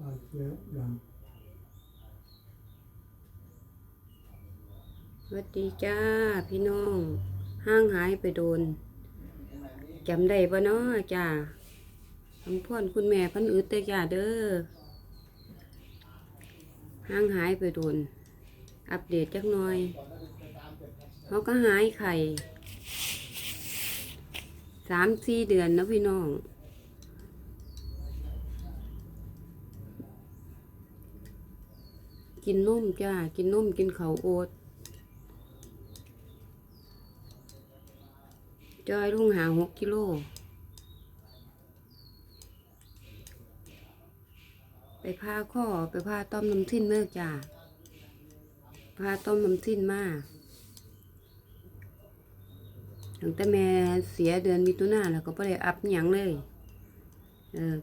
อาเสียอย่างสวัสดีจ้าพี่น้อง ห้างหายไปโดนจำได้ปะเนาะจ้าคำพ่อนคุณแม่พันอึดเตอจ้าเด้อห้างหายไปโดน อัปเดตจักหน่อยเขาก็หายไข่สามสี่เดือนนะพี่น้อง กินนุ่มจ้า กินนุ่มกินเขาโอ๊ตจอยลุงหาหกกิโล ไปพาข้อไปพาต้มน้ำทิ้นเมื่อจ้าพาต้มน้ำทิ้นมาตั้งแต่แม่เสียเดือนมิถุนาแล้วก็ไ่ได้อัพหยังเลย เออ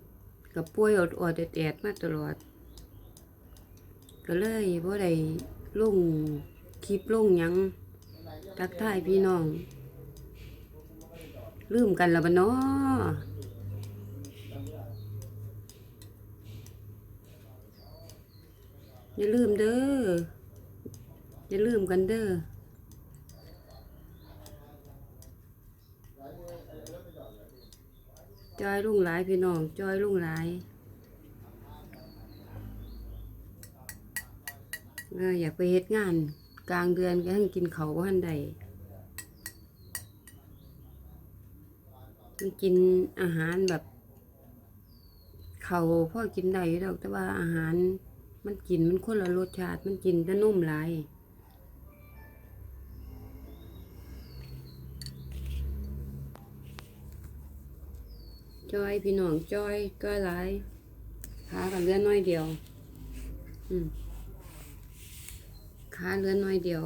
กับป่วยอดอดๆแอดๆมาตลอด ก็เลยบ่ได้ลงคลิปลงหยังทักทายพี่น้อง ลืมกันแล้วบะเนาะอย่าลืมเด้อ อย่าลืมกันเด้อจอยลุงหลายพี่น้องจอยลุงหลาย อยากไปเฮ็ดงาน กลางเดือนก็ให้กินเขาวบ่ทันใดกินอาหารแบบ เขาพ่อกินได้ดอกแต่ว่าอาหารมันกินมันคนละรสชาติ มันกินแต่นุ่มหลายจอยพี่น้องจอยก็หลายขากับเลื่อน้อยเดียว อืม ขาเลือนน้อยเดียว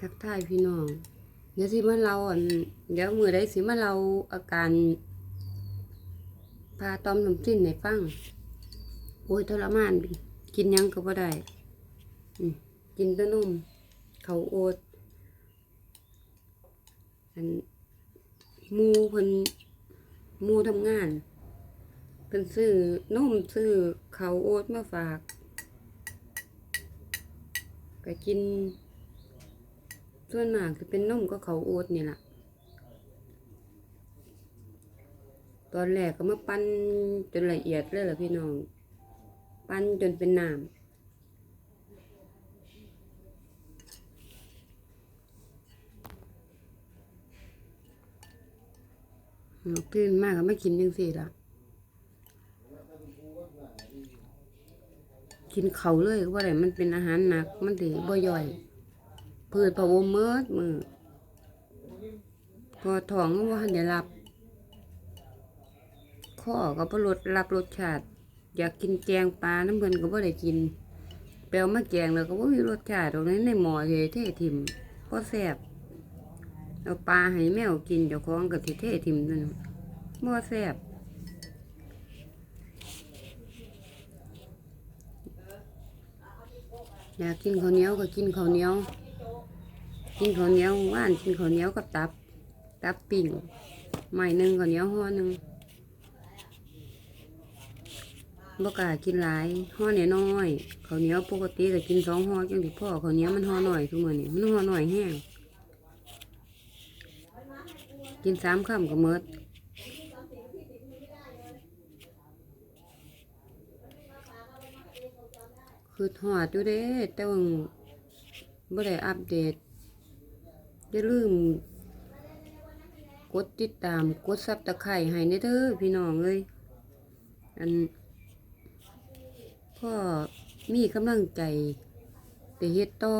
ทักทายพี่น้อง เดี๋ยวสิมาเราเดี๋ยวมือได้สิมาเราอาการพาตอมน้ำสิ้นในฟัง โอ้ยทรมาน กินยังก็บ่ได้ กินแตะนุ่มเขาโอด อันมูเพิ่นมูทำงานเพิ่นซื้อนมซื้อเขาโอดมาฝากก็กิน ส่วนมากจะเป็นนมก็เขาโอ๊ตนี่แหละตอนแรกก็มาปั้นจนละเอียดเลยล่ะพี่น้อง ปั้นจนเป็นน้ำ ตื่นมากก็ไม่กินยังสี่ละกินเขาเลยก็ว่าอะไรมันเป็นอาหารหนัก มันถือบ่ย่อยพืชพะวมเมิดมือพอท้องก็ว่าเดี๋ยวรับข้อก็บ่ลดรับรสชาติ อยากกินแกงปลาน้ำเงินก็บ่ได้กินแปลวมาแกงแล้วก็บ่มีรสชาติตรงนั้นในหม้อเทเทถิ่มก็แซ่บ เอาปลาให้แมวกินเจ้าของก็สิเทถิ่มนั่นบ่แซ่บอยากกินข้าวเหนียวก็กินข้าวเหนียว กินข้าวเหนียวว่านกินข้าวเหนียวกับตับ ตับปิ่งไม้หนึ่งข้าวเหนียวห่อหนึ่งบกากินหลายห่อเนี่ยน้อยข้าวเหนียวปกติก็กินสองห่อจังที่พ่อข้าวเหนียวมันห่อหน่อยทุกมื้อนี่มันห่อหน่อยแห้ง กินสามคำก็หมดคือหอดอยู่เด้ แต่ว่าบ่ได้อัปเดตอย่าลืมกดติดตามกดซับตะไคร่ให้ในเด้อพี่น้องเลยอันพ่อมีกำลังใจไปเฮ็ดต่อ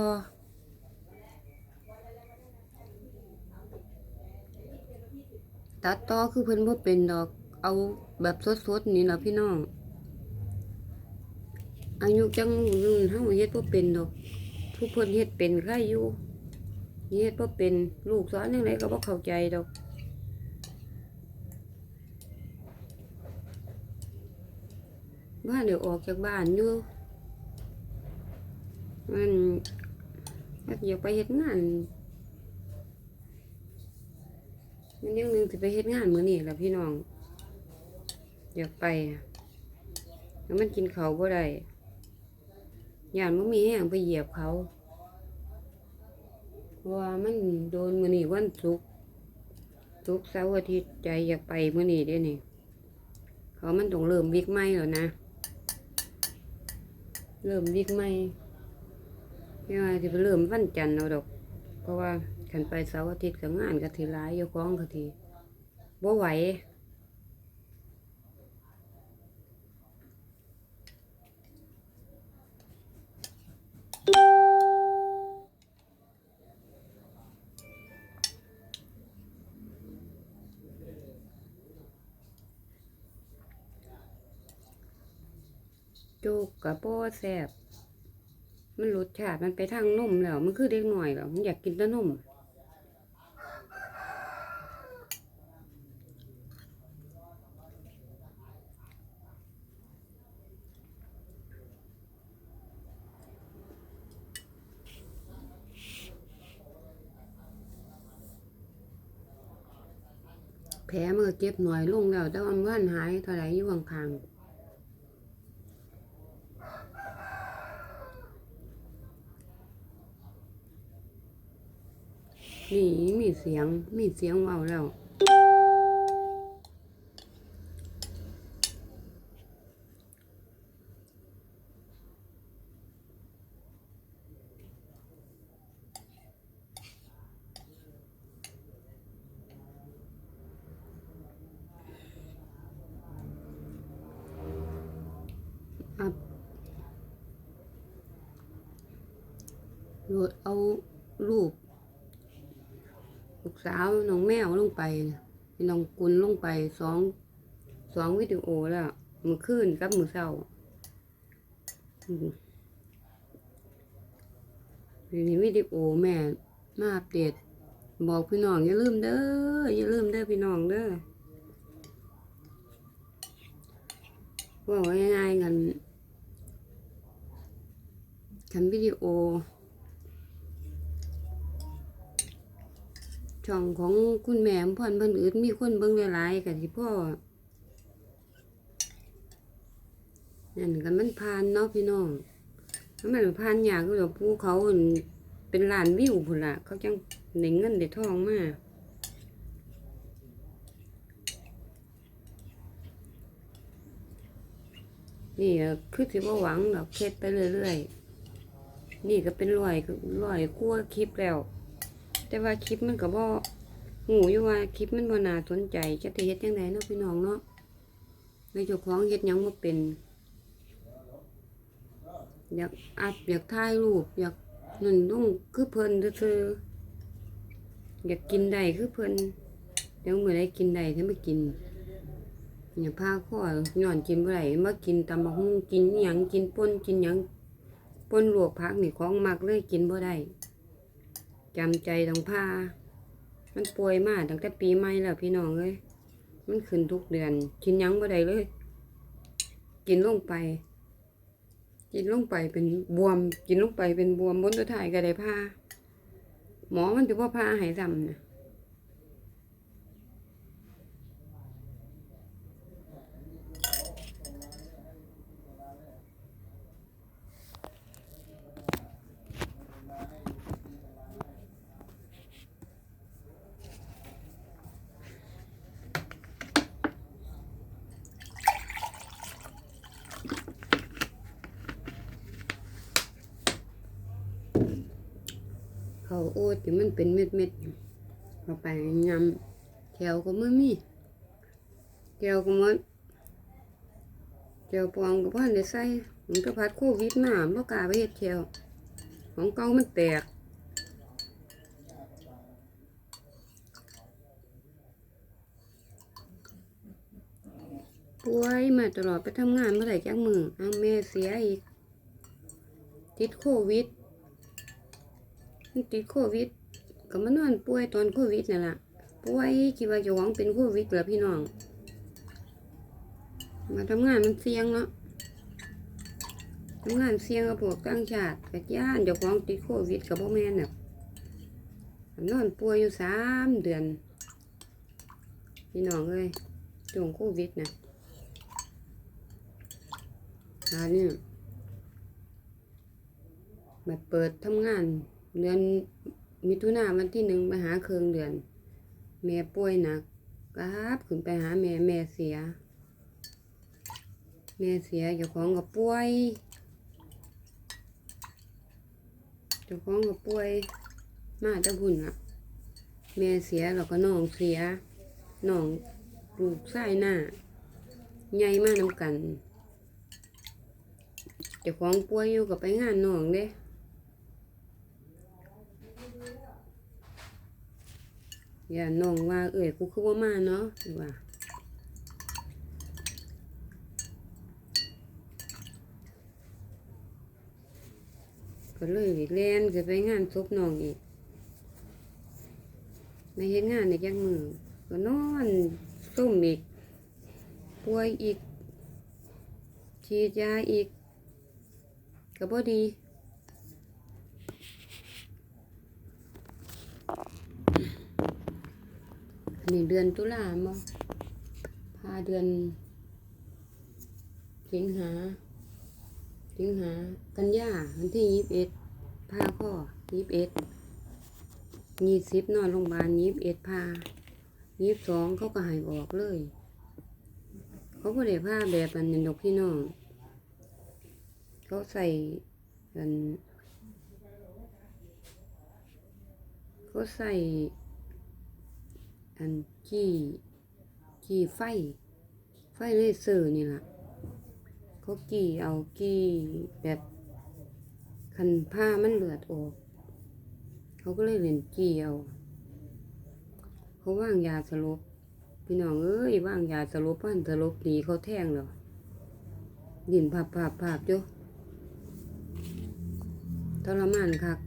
ตัดต่อคือเพิ่นบ่เป็นดอก เอาแบบสดๆนี่ล่ะพี่น้อง อายุจังรุ่นเฮาเฮ็ดบ่เป็นดอก ผู้เพิ่นเฮ็ดเป็นใครอยู่เฮ็ดบ่เป็นลูกสอนยังไงก็บ่เข้าใจดอกบ้านเดี๋ยวออกจากบ้านอยู่มันอยากอยากไปเฮ็ดงาน มันยังหนึงสิไปเฮ็ดงานมื้อนี้ล่ะพี่น้อง อยากไปแล้วมันกินเขาบ่ได้ย่านบ่มีแรงไปเหยียบเขาเพราะว่ามันโดนมื้อนี้วันศุกร์ศุกร์เสาร์อาทิตย์ใจอยากไปมื้อนี้เด้นี่เขามันต้องเริ่มวิกใหม่แล้วนะ เริ่มวิกใหม่ไม่ว่าจะไปเริ่มวันจันทร์เอาดอก เพราะว่า ขันไปเสาร์อาทิตย์กับงานก็ทีร้ายอยกของก็ทีบ่ไหวโจกกับโป้แซบมันรสชาติมันไปทางนมแล้ว มันคือเด็กหน่อยแล้ว มันอยากกินแต่นม แผลมันก็เจ็บหน่อยลุงแล้ว แต่ว่ามันหายเท่าไหร่อยู่ข้างๆนี่มีเสียงมีเสียงเอาแล้ว อัพโหลดเอารูป ลูกสาวน้องแมวลง ไปน่น้องกุลลงไปสองสองวิดีโอแล้วมือคืนกับมือเศร้าอืมทีนี้วิดีโอแม่มาอัปเดตบอกพี่น้องอย่าลืมเด้ออย่าลืมเด้อพี่น้องเด้อว่าง่ายๆกันทำวิดีโอ ช่องของคุณแม่อำพ่อนเพิ่นอื่นมีคนเบิ่งหลายๆกันที่พ่อนั่นกันมันผ่านเนาะพี่น้องถ้ามันผ่านอยากก็เดี๋ยวภูเขาเป็นล้านวิวพุ่นละเขาจังได้เงินได้ทองมานี่คือสิบ่าหวังดอกเฮ็ดไปเรื่อยๆ นี่ก็เป็นรอยรอยกว่าคลิปแล้ว แต่ว่าคลิปมันก็บ่หูอยู่ว่าคลิปมันบ่น่าสนใจจะเฮ็ดจังไดเนาะพี่น้องเนาะในเจ้าของเฮ็ดยังบ่เป็น อยากอัพอยากถ่ายรูปอยากนั่นต้องคือเพิ่นซื่ออยากกินได้คือเพิ่นเดี๋ยวมื้อใดกินได้ถ้าไม่กินอย่าพาข้อย้อนกินบ่ได้มากินตำบักหุ่งกินอิหยังกินป่นกินหยังป่นลวกผักนี่ของมักเลยกินบ่ได้ จำใจต้องพามันป่วยมากตั้งแต่ปีใหม่แล้วพี่น้องเลยมันขึ้นทุกเดือน กินยังบ่ได้เลย กินลงไป กินลงไปเป็นบวม กินลงไปเป็นบวมบนตัวถ่ายก็ได้พาหมอมันถือว่าผ้าหายซ้ำนะ อ๊ตที่มันเป็นเม็ดเม็ดๆอยู่เข้าไปยำแถวก็ไม่มีแถวก็หมดแถวปองก็พ่อนได้ใส่มันก็พัดโควิดมาบ่กล้าไปเฮ็ดแถวของเก่ามันแตกป่วยมาตลอดไปทำงานเมื่อไหร่จักมือเอาแม่เสียอีก ติดโควิด มันติดโควิดก็มานอนป่วยตอนโควิดนั่นแหละป่วยคิดว่าจะหวังเป็นโควิดเหรอพี่น้อง มาทำงานมันเสี่ยงเนาะทำงานเสี่ยงกับพวกต่างชาติกับย่านเจ้าของติดโควิดกับพ่อแม่เนน่ะนอนป่วยอยู่สามเดือน พี่น้องเอ้ยช่วงโควิดนะอันนี้มาเปิดทำงาน เดือนมิถุนาวันที่หนึ่งไปหาเครื่องเดือน แม่ป่วยหนักกราบขึ้นไปหาแม่แม่เสีย แม่เสียเจ้าของก็ป่วยเจ้าของก็ป่วยมาแตะพุ่นอะแม่เสียแล้วก็น้องเสียน้องลูกไส้หน้าใหญ่มากน้ำกันเจ้าของป่วยอยู่กับไปงานน้องเด้ อย่าน้องว่าเอ้ยกูคือว่ามาเนาะว่าก็เลยเล่นจะไปงานศพน้องอีกในเฮ็ดงานในจังมือก็นอนส้มอีกป่วยอีกฉีดยาอีกก็บ่ดี นนี้เดือนตุลาบ่พาเดือนสิงหาสิงหา กันยาวันที่ยี่สิบเอ็ดพาพ่อยี่สิบเอ็ดยี่สิบนอนโรงพยาบาลยี่สิบเอ็ดพายี่สิบสองเขาก็หายออกเลย เขาก็ได้ผ้าแบบอันนั้นดกพี่น้อง เขาใส่กันเขาใส่ อันจี้จี้ไฟ ไฟเลเซอร์นี่ล่ะเขากี่เอากี่แบบคันผ้ามันเลือดออก เขาก็เลยเล่นกี่เอา เขาว่างยาสลบพี่น้องเอ้ยว่างยาสลบพันสลบหนีเขาแทงแล้วดินภาพภาพภาพโยทรมานคัก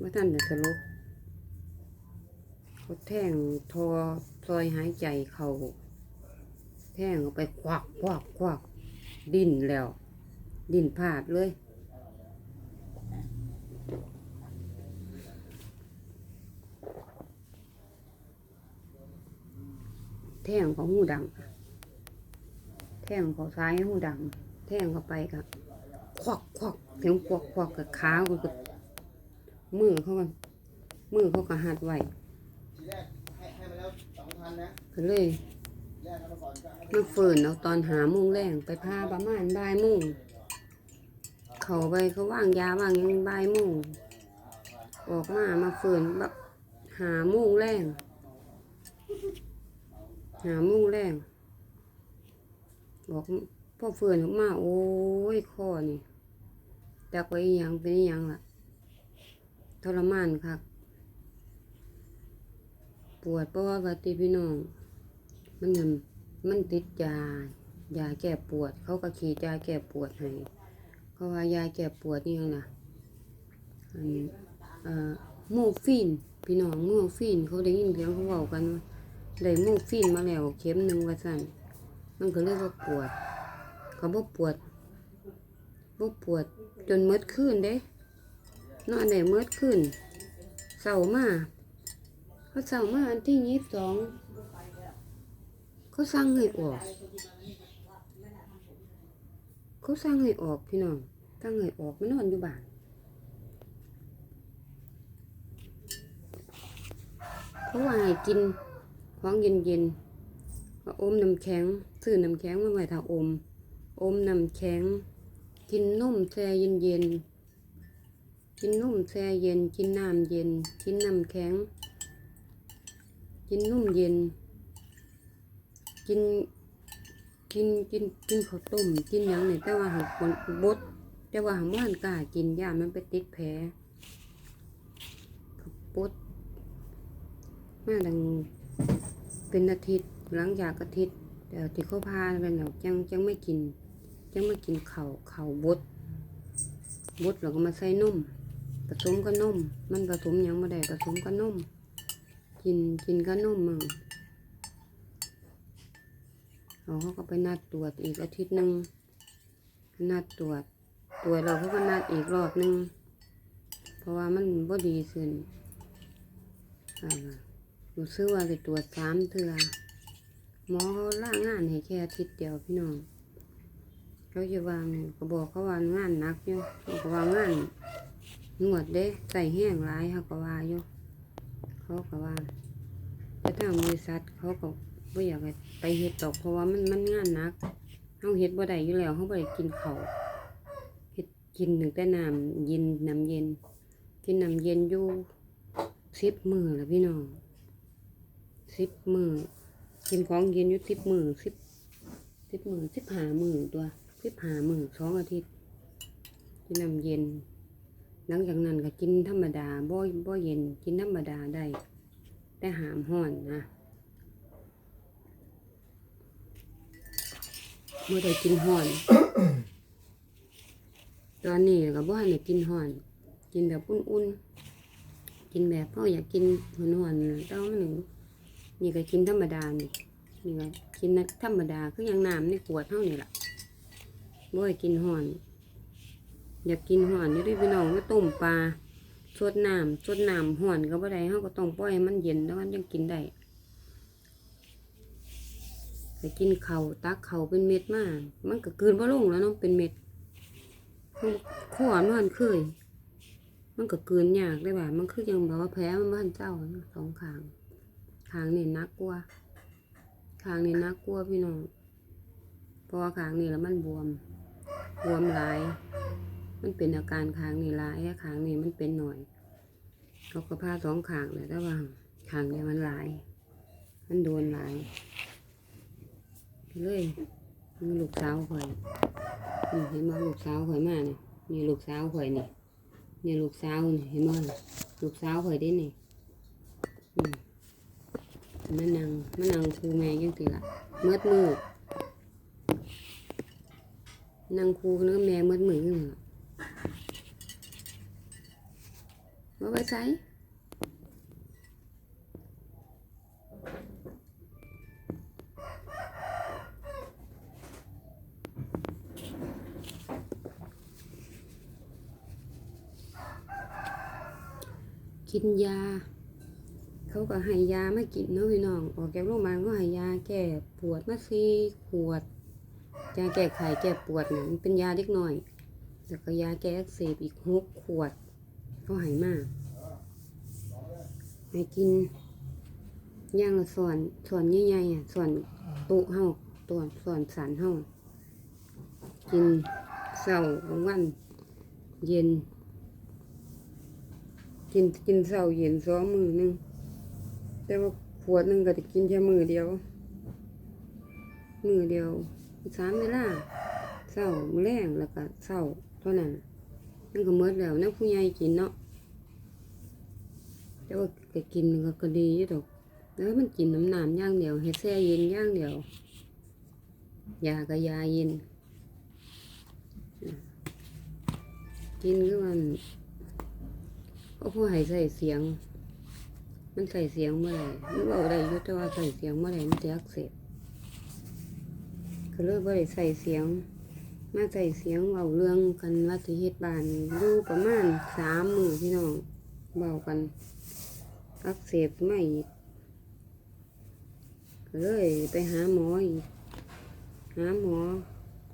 ว่าท่านจะสลบ เขาแทงทอซอยหายใจเขาแทงออกไปควักควักควักดิ้นแล้ว ดิ้นผาดเลยแทงเขาหูดัง แทงเขาซ้ายหูดัง แทงเข้าไปกับควักควักเสียงควักควักกับขาเขาก็มือเขาก็มือเขาก็หัดไว้ ก็เลยแยกกันมาก่อนก็ให้มาฝืนเอาตอนหาโมุงแรงไปพาประมาณบ่ายโมงเขาไปเขาว่างยาว่างหยังบ่ายโมงออกมามาฝืนแบบหาโมุงแรงหาโมุงแรงบอกพ่อฝืนออกมาโอ้ยคอนี่จักไว้อิหยังเป็นอิหยังล่ะทรมานครับ ปวดเพราะว่าปฏิพี่น้องมันยังมันติดยายาแก้ปวด เขาก็ขีดยาแก้ปวดให้เขาว่ายาแก้ปวดนี่ยังล่ะอันเอ่อโมฟีนพี่น้องโมฟีนเขาได้ยินเสียงเขาบอกกันได้โมฟีนมาแล้วเข็มหนึ่งว่าสั่นมันก็เลยว่าปวด เขาบอกปวดบอกปวดจนเมดขึ้นเด้นอนได้เมดขึ้นเศร้ามาก เขาเศร้ามาอันที่ยี่สิบสองเขาสั่งให้ออก เขาสั่งให้ออกพี่น้องสั่งให้ออกไม่นอนอยู่บ้านเพราว่าให้กินของเย็นเย็นอมน้ำแข็งซื้อน้ำแข็งมาไว้ถ้าอม อมน้ำแข็ง กินนมแช่เย็นเย็นกินนมแช่เย็น กินน้ำเย็น กินน้ำแข็ง กินนุ่มเย็น กิน กิน กิน กินข้าวต้ม กินยังเนี่ยแต่ว่าหักคนบด แต่ว่าหักว่านกล้ากินยามันไปติดแผลก็บดมาดังเป็นอาทิตย์หลังจากอาทิตย์เดี๋ยวที่เขาพาไปแล้วจังจังไม่กินจังไม่กินเข้าวข้าบดบดแล้วก็มาใส่นมผสมกับนมมันผสมยังไม่ได้ผสมกับนม กินกินกับนมมั่งเขาเขาก็ไปนัดตรวจอีกอาทิตย์หนึ่งนัดตรวจตรวจเราเขาก็นัดอีกรอบหนึ่งเพราะว่ามันบ่ดีขึ้นอ่ารู้สึกว่าจะตรวจสามเทือหมอเขาล่างานให้แค่อาทิตย์เดียวพี่น้องเขาจะวางก็บอกเขาว่างานนักอยู่เขาก็ว่างานนวดเด้ใส่แห้งหลายเขาก็ว่าอยู่ เขาก็ว่าแต่ทางบริษัทเขาก็ไม่อยากไปเฮ็ดดอกเพราะว่ามันมันงานนักเขาเฮ็ดบ่ได้อยู่แล้วเขาบ่ได้กินเขาวเฮ็ดกินหนึ่งแต่น้ำเย็นน้ำเย็น กินน้ำเย็นอยู่สิบมือละพี่น้องสิบมือกินของเย็นอยู่สิบมือสิบสิบมือสิบหามือตัวสิบหามือสองอาทิตย์กินน้ำเย็น หลังจากนั้นก็กินธรรมดาบ่บ่เย็นกินธรรมดาได้ แต่หามห้อนนะเมื่อได้กินห้อน ตอนนี้ก็บ่ทันได้กินห้อน กินแบบอุ่นๆ กินแบบพ่ออยากกินหอนๆเลยแต่ว่ามันหนึ่งนี่ก็กินธรรมดานี่นี่ก็กินธรรมดาคืออย่างน้ำในขวดเท่านี่แหละบ่ให้กินห้อน อยากกินห่อนอยู่ด้วยพี่น้องก็ต้มปลาสดน้ำสดน้ำห่อนก็บ่ได้เฮาก็ต้องปล่อยมันเย็นแล้วมันยังกินได้ไปกินเขาวตักเข่าเป็นเม็ดมาก มันก็กลืนบ่ลงแล้วเนาะเป็นเม็ดข้อมันเคย มันก็กลืนยากได้บ่ามันคือยังแบบว่าแพ้มันบ้านเจ้าสองขางขางนี่นักกว่าขางนี่นักกว่าพี่น้องเพราะว่าขางนี่แล้วมันบวม บวมหลาย มันเป็นอาการขางนี่ลายขางนี่มันเป็นหน่อยเขาก็พาสองขางเลยแต่ว่าขางเนี่ยมันหลาย มันโดนหลายเลยมีลูกสาวข่อยนี่เห็นมั้ลูกสาวข่อยมาเนี่ยนี่ลูกสาวข่อยนี่นี่ลูกสาวนี่เห็นมั้ลูกสาวข่อยได้นี่มมันนั่งมันนั่งคูแม่ยังสิละเมื่อมือนั่งคูเนื้อแม่เมื่อมือนี่ละ มาไว้ใช้กินยา เขาก็ให้ยามากินเนาะพี่น้อง ออกจากโรงพยาบาลก็ให้ยาแก้ปวดมาสี่ขวดยาแก้ไข้แก้ปวดเนี่ยมันเป็นยาเล็กน้อย แล้วก็ยาแก้อักเสบอีกหกขวด เขาหายมากให้กินย่างละส่วนส่วนใหญ่ๆอะส่วนตุเฮาตัวส่วนสันเฮากินเช้ากลางวันเย็น กินกินเช้าเย็นสองมือหนึ่งแต่ว่าขวดหนึ่งก็จะกินแค่มือเดียว มือเดียวสามเวลาเช้ามื้อแรงแล้วก็เช้าเท่านั้นมันก็หมดแล้วนะผู้ใหญ่กินเนาะ แต่ว่าก็กินก็ก็ดีอยู่ดอกแล้วมันกินน้ำน้ำย่างเดียวเฮ็ดแช่เย็นย่างเดียวยาก็ยาเย็น กินคือมันก็ผู้ให้ใส่เสียง มันใส่เสียงเมื่อไหร่มันบอกได้ยุต่ว่าใส่เสียงเมื่อไหร่มันจะอักเสบก็เลยบ่ได้ใส่เสียง มาใส่เสียงเบาเรื่องกันว่าสิเฮ็ดบานอยู่ประมาณสามมือพี่น้องเบากัน อักเสบไม่อีกก็เลยไปหาหมออีก หาหมอ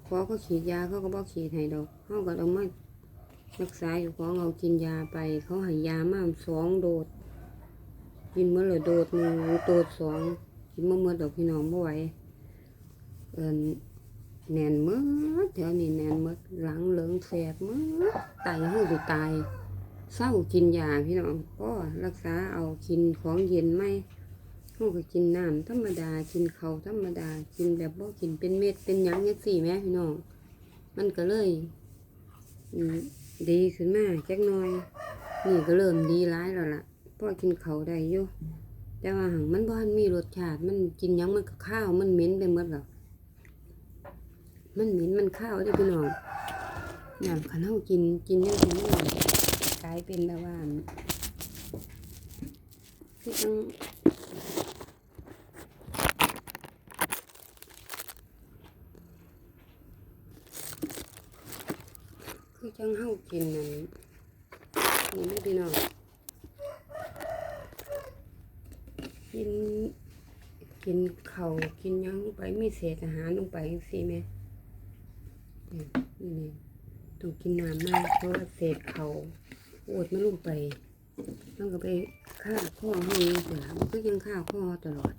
พอเขาฉีดยาเขาก็บอกฉีดให้ดอกเขาก็ต้องมารักษาอยู่ของเรากินยาไป เขาให้ยามาสองโดด กินเมื่อละโดดหนึ่งโดดสองกินเมื่อเมื่อดอกพี่น้องไม่ไหวเอินแน่นหมืดแถวนี้แน่นหมืดหลังเหลืองแสบหมืดตายหูสิตาย เศร้ากินยาพี่น้องก็รักษาเอากินของเย็นไหมเขาก็กินน้ำธรรมดากินเขาธรรมดากินแบบบ่กินเป็นเม็ดเป็นยังยังสี่แม่พี่น้องมันก็เลยดีขึ้นมาจักหน่อย นี่ก็เริ่มดีร้ายแล้วล่ะพราะกินเขาได้อยู่แต่ว่าหังมันบ่ทันมีรสชาติ มันกินยังมันก็ข้าวมันเหม็นไปหมดแล้วมันเหม็นมันข้าวเด้พี่น้องน้ำขันเฮากินกินยังไงมันกลายเป็นแบบว่าคือจังคือจังเฮากินนั่นนี่แม่พี่น้องกินกินเข้ากินยังลงไปมีเศษอาหารลงไปจังซี่แหม่นี่นี่ต้องกินน้ำมากเพราะว่าเศษเข้า โอดมันลงไปมันก็ไปฆ่าข้อเฮาอยู่เสียล่ะมันก็ยังฆ่าข้อตลอด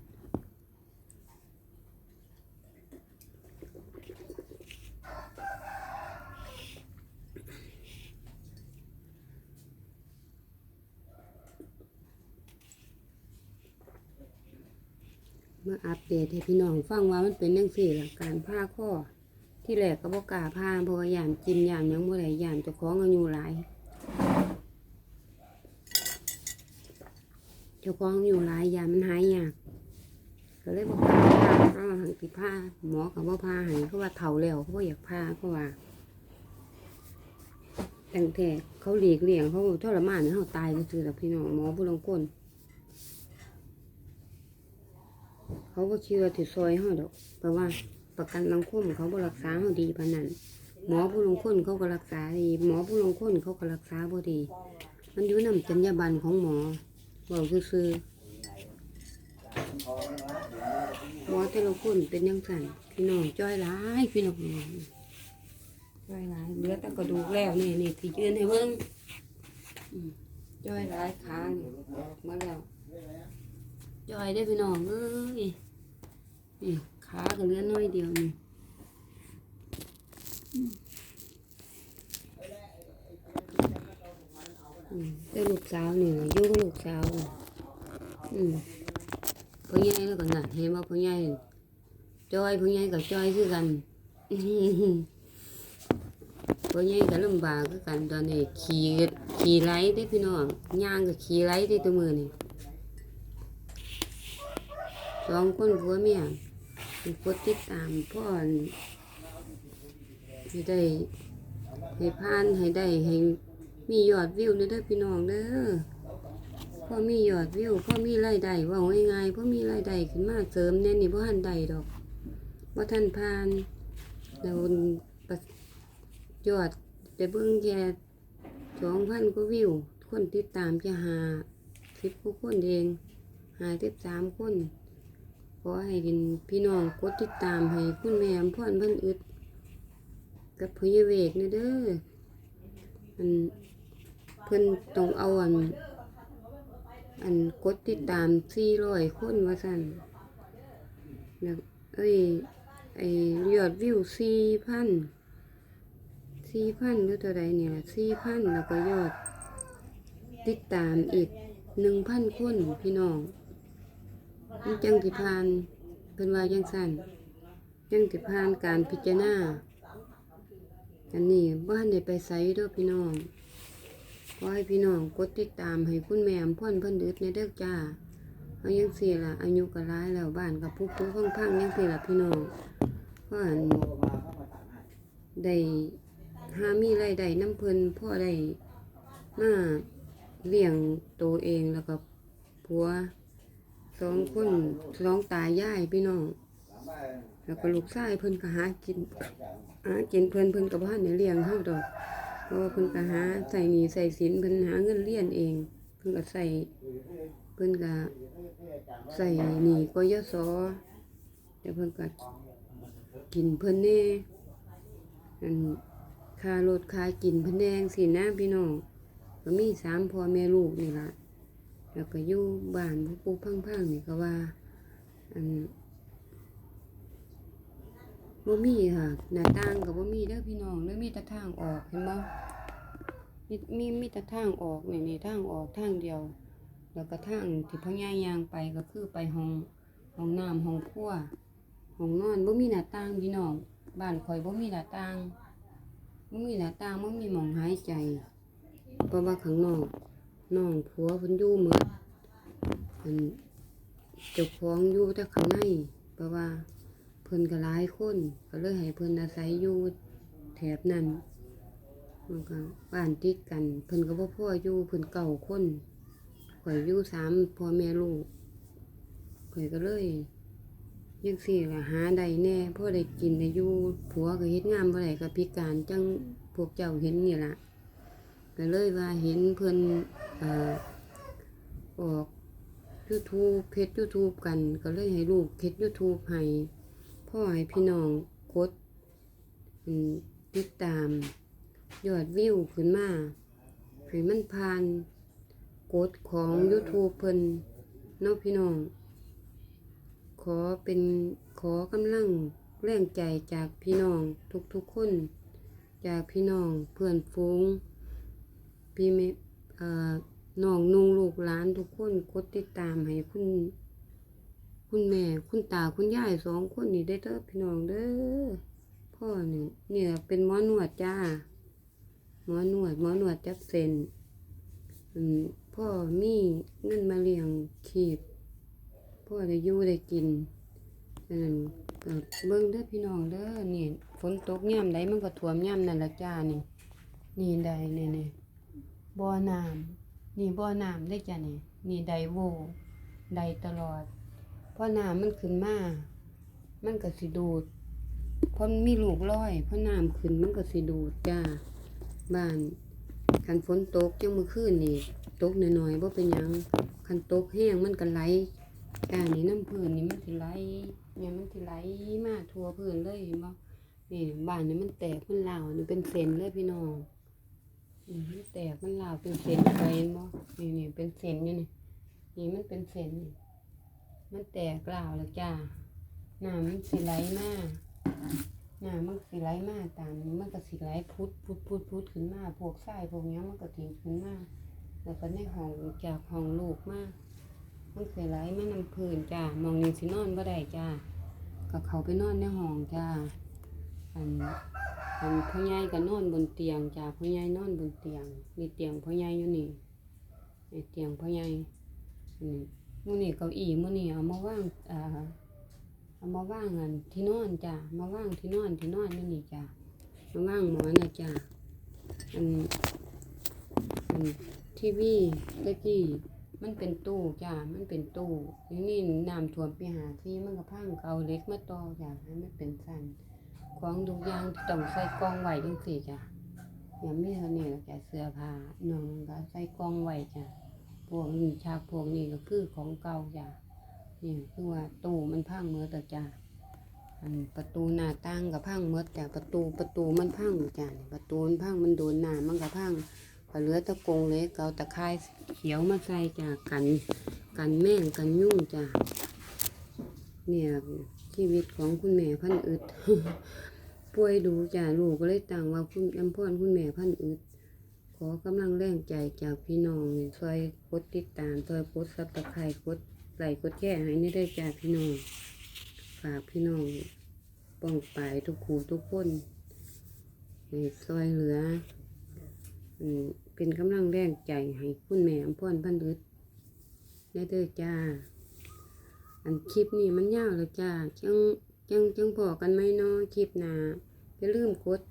มาอัปเดตให้พี่น้องฟังว่ามันเป็นยังสี่หลักการผ้าข้อ ที่แรกก็บอกกาผ้าพราะว่าย่านกินย่านหยังบ่อได้ย่านเจ้าของอายุหลาย จ้าของอายุหลายย่ามันหายยากก็เลยบอกกล้าผ้าก็หังติผ้าหมอกับว่าผ้าให้เขาว่าเฒ่าแล้วเขาบ่อยากผ้าเขาว่าตั้งแต่เขาหลีกเลี่ยงเขาทรมานให้เขาตายก็คือแต่พี่น้องหมอผู้ลงก้นเขาก็คิดว่าถือซอยเฮาดอกเพราะว่าประกันสังคุ้มเขาบรักษาเฮาดีปานนั้นหมอผู้ลงคนเขาก็รักษาดี หมอผู้ลงคนเขาก็รักษาบ่ดี มันอยู่นำจรรยาบรรณของหมอ เว้าซื่อหมอแต่ละคนเป็นจังซั่นพี่น้องจ้อยหลายพี่น้องจ้อยหลายเหลือแต่กระดูกแล้วนี่นี่ที่ยืนให้เบิ่งจ้อยหลายขานี่มาแล้วจ้อยได้พี่น้องเอ้ยนี่ขาก็เหลือน้อยเดียวนี่ อืมแต่ลูกสาวนี่ล่ะอยู่กับลูกสาว อืมพ่อใหญ่แล้วก็นั่นเห็นว่าพ่อใหญ่จอยพ่อใหญ่กับจอยคือกันพ่อใหญ่ก็ลำบากคือกันตอนนี้ขี่ขี่ไหลได้พี่น้องย่างก็ขี่ไหลได้ตัวมือนี่สองคนผัวเมียกดติดตามพ่อให้ได้ให้พานให้ได้ให้ มียอดวิวเด้อเด้อพี่น้องเด้อพ่อมียอดวิวพ่อมีรายได้ว่าง่ายๆพ่อมีรายได้ขึ้นมาเสริมแน่นี่พ่ทันใดดอกว่าท่านพานแล้วประยอดแต่เบิ่งแค่สองพันกว่าวิว คนติดตามจะหาสิบกว่าคนเองหาสิบสามคนขอให้พี่น้องกดติดตามให้คุณแม่พ่อนเพิ่นอึดกับพยเวกนี่เด้ออัน เพิ่นต้องเอาอัน อันกดติดตาม400คนว่าซั่นแล้วเอ้ยไอ้ยอดวิว4,000 4,000หรือเท่าใดเนี่ยล่ะ4,000แล้วก็ยอด ติดตามอีก1,000คนพี่น้องมันจังสิผ่านเพิ่นว่าจังสั่นจังสิผ่านการพิจารณาอันนี้บ้านได้ไปไสเด้อพี่น้อง ขอให้พี่น้องกดติดตามให้คุณแม่พ่นเพิ่นดึกในเด้อจ้าเอายังสี่ละอายุก็ร้ายแล้วบ้านกับพุกพุกพังพังๆยังสี่ละพี่น้องเพราะอันได้หามีไรายได้น้ำเพิ่นพ่อได้มาเลี้ยงตัวเองแล้วก็ผัวสองคนสองตายายพี่น้องแล้วก็ลูกชายเพิ่นก็หากินหากินเพิ่นเพิ่นก็บ่ทันได้เลี้ยงเฮาดอก เพราะว่าเพิ่นก็หาใส่หนี้ใส่สินเพิ่นหาเงินเรียนเอง เพิ่นก็ใส่เพิ่นก็ใส่หนี้กยศแต่เพิ่นก็กินเพิ่นแน่อันค่ารถค่ากินเพิ่นแดงสินะพี่น้องก็มีสามพ่อแม่ลูกนี่ละแล้วก็อยู่บ้านผู้ปูพังๆนี่ก็ว่าอัน บ่มีค่ะหน้าต่างก็บ่มีเด้อพี่น้องเลยมีแต่ทางออกเห็นบ่มีมีมีแต่ทางออกนี่นี่ทางออกทางเดียว แล้วก็ทางที่พ่อย่ายางไปก็คือไปห้องห้องน้ำห้องครัวห้องนอนบ่มีหน้าต่างพี่น้องบ้านข่อยบ่มีหน้าต่างบ่มีหน้าต่างบ่มีหม่องหายใจเพราะว่าข้างนอกน้องผัวเพิ่นอยู่หมดอันเจ้าของอยู่แต่ข้างในเพราะว่า เพิ่นก็หลายคน ก็เลยให้เพิ่นอาศัยอยู่แถบนั้นมันก็บ้านติดกัน เพิ่นก็บ่พออยู่เพิ่นเก่าคนข่อยอยู่สามพ่อแม่ลูกข่อยก็เลยยังสี่ละหาใดแน่พ่อได้กินได้อยู่ผัวก็เฮ็ดงานบ่ได้ก็พิการจังพวกเจ้าเห็นนี่ล่ะก็เลยว่าเห็นเพิ่นอออก YouTube เพจ YouTube กัน ก็เลยให้ลูกเพจ YouTube ให้ อให้พี่น้องกดติดตาม ยอดวิวขึ้นมาให้มันผ่านกดของ YouTube เพิ่นเนาะพี่น้อง ขอเป็นขอกำลังแรงใจจากพี่น้องทุกๆคน จากพี่น้องเพื่อนฝูงพี่เมเอ่อน้องนุงลูกหลานทุกคนกดติดตามให้คุณ คุณแม่ คุณตาคุณยายสองคนนี่ได้เด้อพี่น้องเด้อพ่อนี่เนี่ยเป็นหมอนวดจ้าหมอนวดหมอนวดจับเส้นอืมพ่อมีเงินมาเลี้ยงขีบพ่อได้อยู่ได้กินนั้นก็เบิ่งเด้อพี่น้องเด้อนี่ฝนตกยามใดมันก็ท่วมยามนั่นละจ้านี่นี่ใดนี่นี่บ่อน้ำนี่บ่อน้ำได้จ้ะนี่นี่ไดโวไดตลอด พราะน้ำมันขึ้นมา มันก็สิดูดเพราะมีลูกร้อยพราะน้ำขึ้นมันก็สิดูดจ้าบ้านคันฝนตกจังมื้อคืนนี่ตกหน้อยๆบ่เป็นยังคันตกแห้งมันก็ไหลจ้านี่น้ำพื้นนี่มันสิไหลเนี่ยมันสิไหลมาทั่วพื้นเลยเห็นบ่นี่บ้านนี่มันแตกมันลาวนี่เป็นเส้นเลยพี่น้องนี่มันแตกมันลาวเป็นเส้นไปเห็นบ่นี่นี่เป็นเส้นอยู่นี่นี่มันเป็นเส้นนี่ มันแตกกล่าวแล้วจ้าหน้ำมันสิไหลมากหน้ำมันสิไหลมากตามมันก็สิไหลพุดพุดพุดพุดขึ้นมาพวกทรายพวกหยังมันก็ทิ้งขึ้นมาแล้วก็ในห้องจากห้องลูกมากมันสีไหลม่น้ำพื้นจ้ามองนี่สินอนบ่ได้จ้าก็เขาไปนอนในห้องจ้าอันอันพ่อใหญ่ก็นอนบนเตียงจ้าพ่อใหญ่นอนบนเตียงมีเตียงพ่อใหญ่อยู่นี่นี่เตียงพ่อใหญ่นี่ มื้อนี้เก้าอี้มื้อนี้เอามาว่างอ่าเอามาว่างอันที่นอนจ้ามาว่างที่นอนที่นอนอยู่นี่จ้ามาว่างหมอนนะจ้าอันอันทีวีตะกี้มันเป็นตู้จ้ามันเป็นตู้นี่นี่น้ำท่วมไปหาที่มันก็พังก็เอาเล็กมาต่อจ้าให้มันเป็นสั้นของทุกอย่างต้องใส่กองไว้จังซี่จ้าอย่ามีเท่านี้แล้วจ้ะเสื้อผ้าน้องก็ใส่กองไว้จ้า พวกนี้ฉาพวกนี้ก็คือของเก่าจ้านี่คือว่าตู้มันพังเมื่อแต่จ้าอันประตูหน้าต่างก็พังเมื่อแต่ประตูประตูมันพังจ้านี่ประตูมันพังมันโดนหน้ำมันก็พังก็เหลือตะกงเล็กเอาตะไคร้เขียวมาใส่จ้ะกัน กันแม่งกันยุ่งจ้ะเนี่ยชีวิตของคุณแม่พันอึดป่วยดูจ้ะลูกก็เลยต่างว่าคุณอำพรคุณแม่พันอึด ขอกำลังแรงใจจากพี่น้องซอยกดติดตามซอยกดซับตะไคร้กดไลค์กดแชร์ให้นี่ได้จ้ะพี่น้อง ฝากพี่น้องป้องปายทุกคู่ทุกคนให้ซอยเหลือเป็นกำลังแรงใจให้คุณแม่อำพรพันธุ์ได้เด้อจ้า อันคลิปนี้มันยาวแล้วจ้าจังจังจังพอกันไหมเนาะคลิปหนาอย่าลืมกด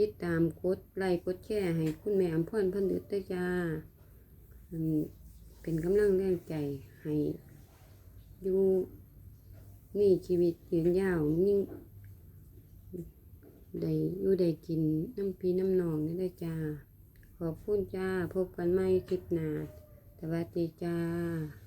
ติดตามกดไลค์กดแชร์ให้คุณแม่อำพรพันธุ์ด้วยจ้าเป็นกำลังแรงใจให้อยู่มีชีวิตยืนยาวมีได้อยู่ได้กินน้ำพีน้ำนองนี่ได้จ้า ขอบคุณจ้า พบกันใหม่คลิปหน้าสวัสดีจ้า